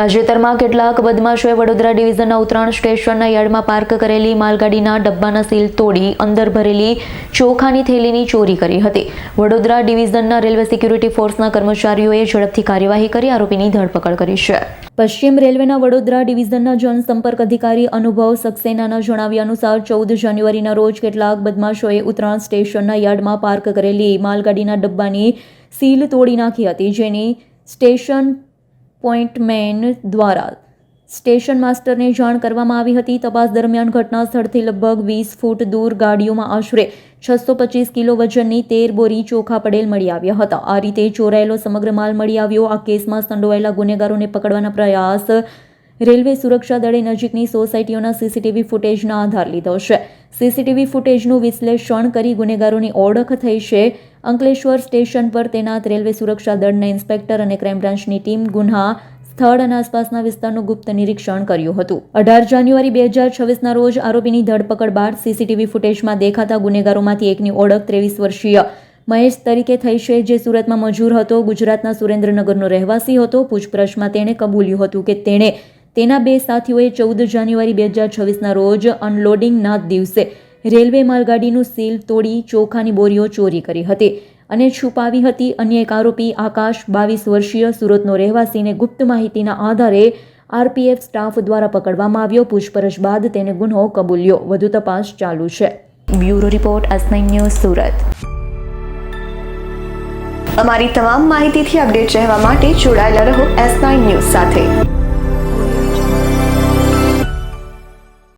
તાજેતરમાં કેટલાક બદમાશોએ વડોદરા ડિવિઝનના ઉત્તરાણ સ્ટેશનના યાર્ડમાં પાર્ક કરેલી માલગાડીના ડબ્બાના સીલ તોડી અંદર ભરેલી ચોખાની થેલીની ચોરી કરી હતી. વડોદરા ડિવિઝનના રેલવે સિક્યુરિટી ફોર્સના કર્મચારીઓએ ઝડપથી કાર્યવાહી કરી આરોપીની ધરપકડ કરી છે. પશ્ચિમ રેલવેના વડોદરા ડિવિઝનના જનસંપર્ક અધિકારી અનુભવ સક્સેનાના જણાવ્યા અનુસાર ચૌદ જાન્યુઆરીના રોજ કેટલાક બદમાશોએ ઉત્તરાણ સ્ટેશનના યાર્ડમાં પાર્ક કરેલી માલગાડીના ડબ્બાની સીલ તોડી નાખી હતી, જેની સ્ટેશન પોઇન્ટમેન દ્વારા સ્ટેશન માસ્ટરને જાણ કરવામાં આવી હતી. તપાસ દરમિયાન ઘટના સ્થળથી લગભગ વીસ ફૂટ દૂર ગાડીઓમાં આશરે છસો પચીસ કિલો વજનની તેર બોરી ચોખા પડેલ મળી આવ્યા હતા. આ રીતે ચોરાયેલો સમગ્ર માલ મળી આવ્યો. આ કેસમાં સંડોવાયેલા ગુનેગારોને પકડવાના પ્રયાસ રેલવે સુરક્ષા દળે નજીકની સોસાયટીઓના સીસીટીવી ફૂટેજના આધાર લીધો છે. સીસીટીવી ફૂટેજનું વિશ્લેષણ કરી ગુનેગારોની ઓળખ થઈ છે. અંકલેશ્વર સ્ટેશન પર તૈનાત રેલવે સુરક્ષા દળના ઇન્સ્પેક્ટર અને ક્રાઇમ બ્રાન્ચની ટીમ ગુન્હા સ્થળ અને આસપાસના વિસ્તારનું ગુપ્ત નિરીક્ષણ કર્યું હતું. અઢાર જાન્યુઆરી બે હજાર છવ્વીસના રોજ આરોપીની ધરપકડ બાદ સીસીટીવી ફૂટેજમાં દેખાતા ગુનેગારોમાંથી એકની ઓળખ ત્રેવીસ વર્ષીય મહેશ તરીકે થઈ છે, જે સુરતમાં મજૂર હતો. ગુજરાતના સુરેન્દ્રનગરનો રહેવાસી હતો. પૂછપરછમાં તેણે કબૂલ્યું હતું કે તેણે તેના બે સાથીઓએ ચૌદ જાન્યુઆરી બે હજાર છવ્વીસના રોજ અનલોડિંગના દિવસે રેલવે માલગાડીનું સીલ તોડી ચોખાની બોરીઓ ચોરી કરી હતી અને છુપાવી હતી અન્ય એક આરોપી આકાશ, બાવીસ વર્ષીય સુરતનો રહેવાસીને ગુપ્ત માહિતીના આધારે આરપીએફ સ્ટાફ દ્વારા પકડવામાં આવ્યો. પૂછપરછ બાદ તેને ગુનો કબૂલ્યો. વધુ તપાસ ચાલુ છે. Bureau report, S news, Surat. અમારી તમામ માહિતીથી અપડેટ રહેવા માટે જોડાયેલા રહો એસ ન્યૂઝ સાથે.